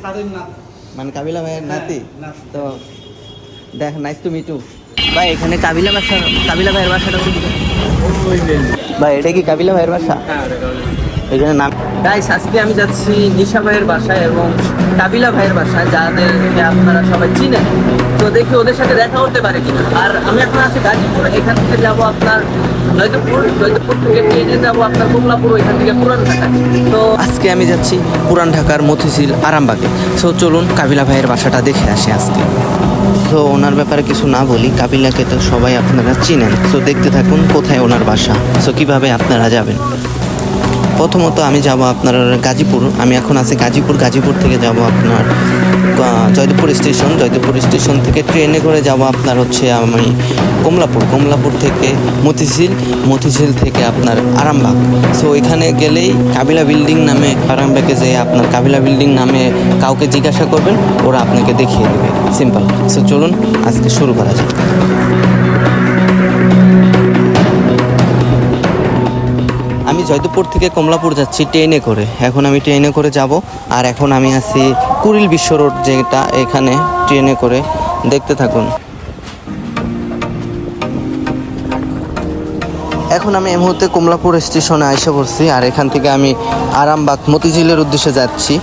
স্যারের মানে কাবিলা ভাইয়ের নাতি? নাতি। তো দেখ নাইস টু মিট ভাই এখানে কাবিলা বাসা কাবিলা ভাইয়ের বাসাটা? ভাই এটা কি কাবিলা ভাইয়ের বাসা? এখানে নাম তাই আজকে আমি যাচ্ছি নিশা ভাইয়ের বাসায় এবং কাবিলা ভাইয়ের বাসায় যাদেরকে আপনারা সবাই চিনেন। তো দেখি ওদের সাথে দেখা হতে পারে কিনা। আর আমি এখন আছি গাজীপুর, এখান থেকে যাব আপনার জয়দেবপুর জয়দেবপুর থেকে ট্রেনে যাব আপনার কমলাপুর, ওইখান থেকে পুরান ঢাকা। তো আজকে আমি যাচ্ছি পুরান ঢাকার মতিঝিল আরামবাগে। সো চলুন কাবিলা ভাইয়ের বাসাটা দেখে আসি আজকে। তো ওনার ব্যাপারে কিছু না বলি, কাবিলাকে তো সবাই আপনারা চিনেন। তো দেখতে থাকুন কোথায় ওনার বাসা। সো কীভাবে আপনারা যাবেন? প্রথমত আমি যাব আপনার গাজীপুর। আমি এখন আছি গাজীপুর গাজীপুর থেকে যাব আপনার জয়দেবপুর স্টেশন। জয়দেবপুর স্টেশন থেকে ট্রেনে করে যাব আপনার হচ্ছে আমি কমলাপুর। কমলাপুর থেকে মতিঝিল মতিঝিল থেকে আপনার আরামবাগ। সো এখানে গেলেই কাবিলা বিল্ডিং নামে আরামবাগে যেয়ে আপনার কাবিলা বিল্ডিং নামে কাউকে জিজ্ঞাসা করবেন, ওরা আপনাকে দেখিয়ে দেবে। সিম্পল সো চলুন, আজকে শুরু করা যাক। আমি জয়দেবপুর থেকে কমলাপুর যাচ্ছি ট্রেনে করে। এখন আমি ট্রেনে করে যাব আর এখন আমি আছি কুড়িল বিশ্ব রোড যেটা এখানে ট্রেনে করে দেখতে থাকুন। এখন আমি এই মুহূর্তে কমলাপুর স্টেশনে আইসা পড়ছি আর এখান থেকে আমি আরামবাগ মতিঝিলের উদ্দেশ্যে যাচ্ছি।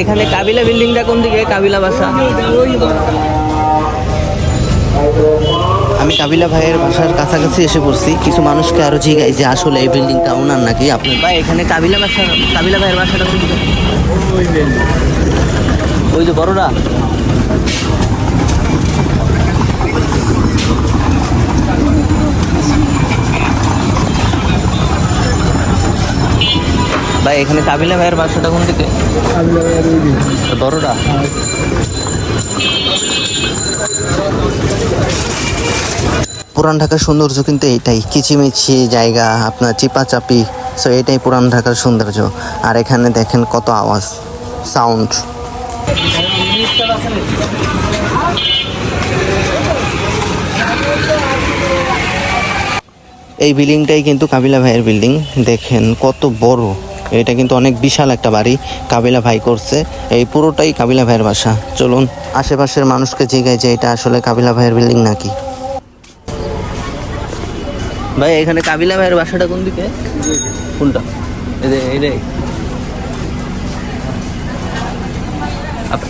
এখানে কাবিলা বিল্ডিংটা কোন দিকে? কাবিলা বাসা। আমি কাবিলা ভাইয়ের বাসার কাছাকাছি এসে পড়ছি। কিছু মানুষকে আরও জিগাই যে আসলে এই বিল্ডিংটা ওনার নাকি আপনি? ভাই এখানে কাবিলা বাসা কাবিলা ভাইয়ের বাসাটা কোন ওই যে বড়রা। ভাই এখানে কাবিলা ভাইয়ের বাসাটা কোন দিকে? বড়রা? পুরান ঢাকার সৌন্দর্য কিন্তু এটাই কিচিমিচি জায়গা আপনার চিপাচাপি সো এটাই পুরান ঢাকার সৌন্দর্য। আর এখানে দেখেন কত আওয়াজ সাউন্ড এই বিল্ডিংটাই কিন্তু কাবিলা ভাইয়ের বিল্ডিং দেখেন কত বড়। এটা কিন্তু অনেক বিশাল একটা বাড়ি কাবিলা ভাই করছে। এই পুরোটাই কাবিলা ভাইয়ের বাসা। চলুন, আশেপাশের মানুষকে জিগাই যে এটা আসলে কাবিলা ভাইয়ের বিল্ডিং নাকি। ভাই, এখানে কাবিলা ভাইয়ের বাসাটা কোন দিকে? কোনটা?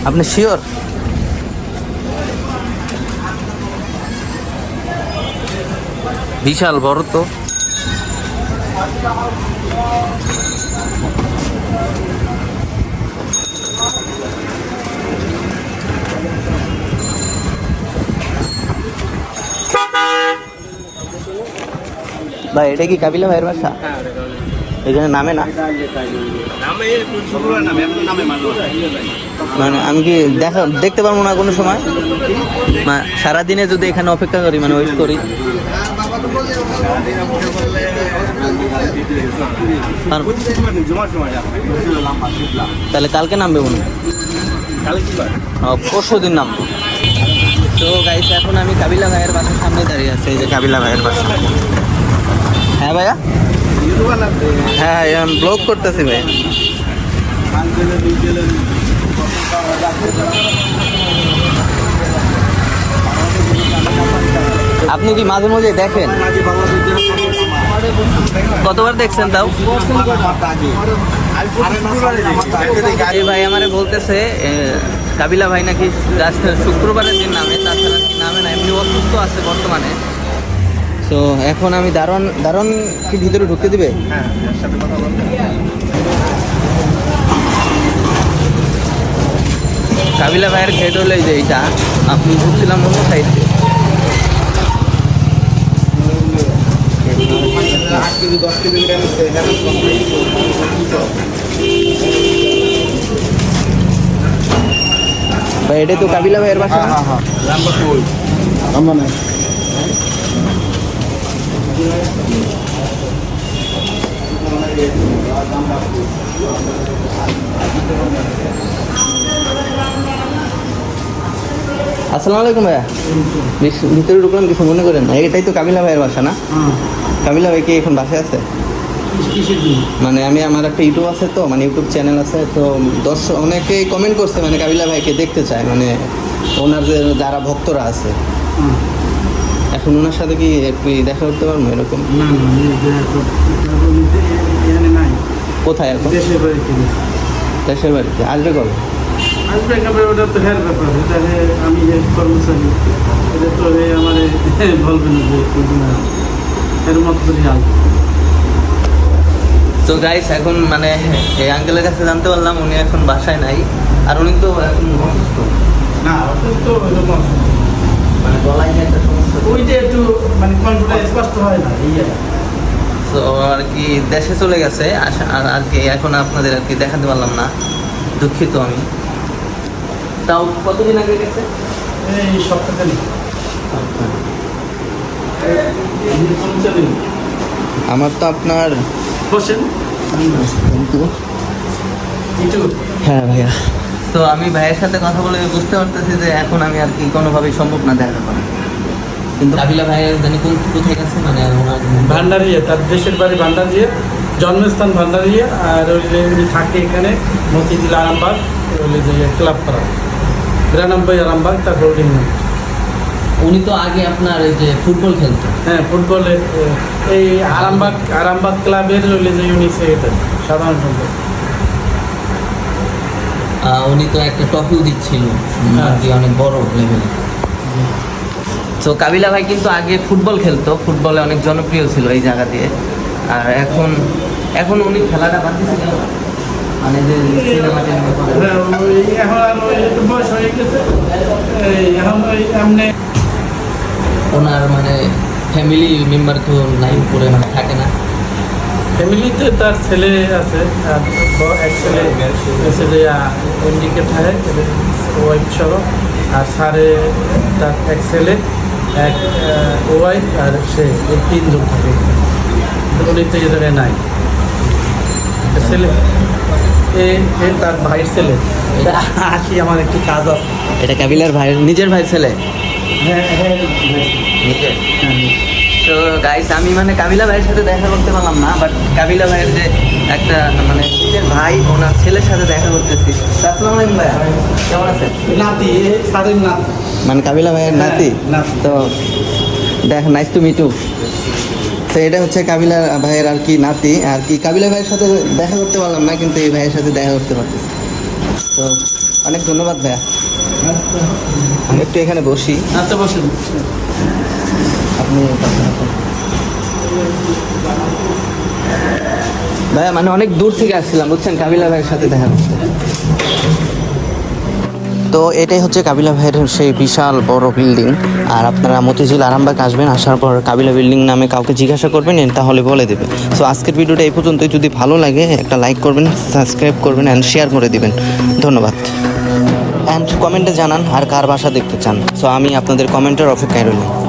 আপনি শিওর? বিশাল বড় তো। ভাই এটা কি কাবিলা ভাইয়ের বাসা? এখানে নামে না মানে আমি কি দেখা দেখতে পারব না কোনো সময়? মা- সারাদিনে যদি এখানে অপেক্ষা করি মানে ওয়েট করি। তাহলে কালকে নামবে মনে? পরশু দিন নামবো। তো গাইস এখন আমি কাবিলা ভাইয়ের বাসার সামনে দাঁড়িয়ে আছি। এই যে কাবিলা ভাইয়ের বাসা। হ্যাঁ ভাইয়া? হ্যাঁ হ্যাঁ আমি ব্লগ করতেছি ভাই। আপনি কি মাঝে মাঝে দেখেন? কতবার দেখছেন তাও? ভাই আমারে বলতেছে কাবিলা ভাই নাকি শুক্রবারের দিন নামে, তাছাড়া কি নামে না, এমনি অসুস্থ আছে বর্তমানে। তো এখন আমি দারোয়ান দারোয়ান কি ভিতরে ঢুকতে দিবে? কাবিলা ভাইয়ের গেট হলো যে এইটা। আপনি ঢুকছিলাম অন্য সাইড কেজি দশ কেজি করে আমি ভাই এটাই তো কাবিলা ভাইয়ের বাসা হ্যাঁ হ্যাঁ, হ্যাঁ। আমার নাই আসসালামু আলাইকুম ভাইয়া। ভিতরে ঢুকলাম কিছু মনে করেন না। এটাই তো কাবিলা ভাইয়ের বাসা না? হ্যাঁ। কাবিলা ভাই কি এখন বাসায় আছে? মানে আমি আমার একটা ইউটিউব আছে তো মানে ইউটিউব চ্যানেল আছে তো দর্শক অনেকেই কমেন্ট করছে মানে কাবিলা ভাইকে দেখতে চায় মানে ওনার যে যারা ভক্তরা আছে। এখন ওনার সাথে কি একটু দেখা করতে পারব এরকম? কোথায় এখন? দেশের বাড়িতে। আসবে কবে? আসবে একেবারে ওটা তো হের ব্যাপার এটা আমি কর্মচারী এটা তো আমার যে। এর মতো করে তো গাইস এখন মানে এই আঙ্কেলের কাছে জানতে পারলাম উনি এখন বাসায় নাই। আর উনি তো এখন অসুস্থ। না ওটা মানে গলায় একটা সমস্যা। ওইটা একটু মানে কনফিডেন্স স্পষ্ট হয় না এই আর কি। তো আর কি দেশে চলে গেছে আর আর কি এখন আপনাদের আর কি দেখাতে পারলাম না। দুঃখিত আমি। তাও কতদিন আগে গেছে? এই কর্মচারী আমার তো আপনার বসেন হ্যাঁ ভাইয়া। তো আমি ভাইয়ের সাথে কথা বলে বুঝতে পারতেছি যে এখন আমি আর কি কোনোভাবেই সম্ভব না দেখা করা কিন্তু কাবিলা ভাইয়ের জানি কোন কোথায় গেছে? মানে ভান্ডারিয়া তার দেশের বাড়ি ভান্ডারিয়া জন্মস্থান ভান্ডারিয়া আর ওই যে উনি থাকে এখানে মতিঝিল আরামবাগ ওই যে ক্লাব পাড়া বিরানব্বই আরামবাগ তার হোল্ডিং নাম উনি তো আগে আপনার এই যে ফুটবল খেলতো হ্যাঁ ফুটবলের এই আরামবাগ আরামবাগ ক্লাবের ওই যে উনি সেক্রেটারি সাধারণ সম্পাদক উনি তো একটা ট্রফিও দিচ্ছিল আর অনেক বড় লেভেলে তো কাবিলা ভাই কিন্তু আগে ফুটবল খেলতো ফুটবলে অনেক জনপ্রিয় ছিল এই জায়গা দিয়ে। আর এখন এখন উনি খেলাটা বাদ দিয়েছে মানে যে সিনেমা টিনেমা করে। হ্যাঁ, ওই এখন আর বয়স হয়ে গেছে। এখন এমনি ওনার মানে ফ্যামিলি মেম্বার তো নাই উপরে মানে থাকে না? ফ্যামিলিতে তার ছেলে আছে এক ছেলে যে ইন্ডিকে থাকে ওয়াইফ সহ আর স্যারে তার এক ছেলে এক ওয়াইফ আর সে এই তিনজন থাকে। উনি তো এখানে নাই। ছেলে এ তার ভাইয়ের ছেলে। আসি আমার একটু কাজ আছে। এটা কাবিলার ভাই নিজের ভাইয়ের ছেলে? হ্যাঁ হ্যাঁ হ্যাঁ। তো গাইস আমি মানে কাবিলা ভাইয়ের সাথে দেখা করতে পারলাম না বাট কাবিলা ভাইয়ের যে একটা মানে নিজের ভাই ওনার ছেলের সাথে দেখা করতেছি। আসসালামু আলাইকুম ভাইয়া। কেমন আছেন? নাতি স্যারের নাতি। মানে কাবিলা ভাইয়ের নাতি। তো দেখ নাইস টু মিট তো এটা হচ্ছে কাবিলা ভাইয়ের আর কি নাতি আর কি কাবিলা ভাইয়ের সাথে দেখা করতে পারলাম না কিন্তু এই ভাইয়ের সাথে দেখা করতে পারতেছি। তো অনেক ধন্যবাদ ভাইয়া। আমি একটু এখানে বসি। আচ্ছা বসেন। আপনি ভাইয়া মানে অনেক দূর থেকে আসছিলাম বুঝছেন? কাবিলা ভাইয়ের সাথে দেখা করতে। তো এটাই হচ্ছে কাবিলা ভাইয়ের সেই বিশাল বড় বিল্ডিং। আর আপনারা মতিঝিল আরামবাগ আসবেন আসার পর কাবিলা বিল্ডিং নামে কাউকে জিজ্ঞাসা করবেন তাহলে বলে দেবে। সো আজকের ভিডিওটা এই পর্যন্তই। যদি ভালো লাগে একটা লাইক করবেন সাবস্ক্রাইব করবেন অ্যান্ড শেয়ার করে দেবেন। ধন্যবাদ। অ্যান্ড কমেন্টে জানান আর কার বাসা দেখতে চান। সো আমি আপনাদের কমেন্টের অপেক্ষায় রইলাম।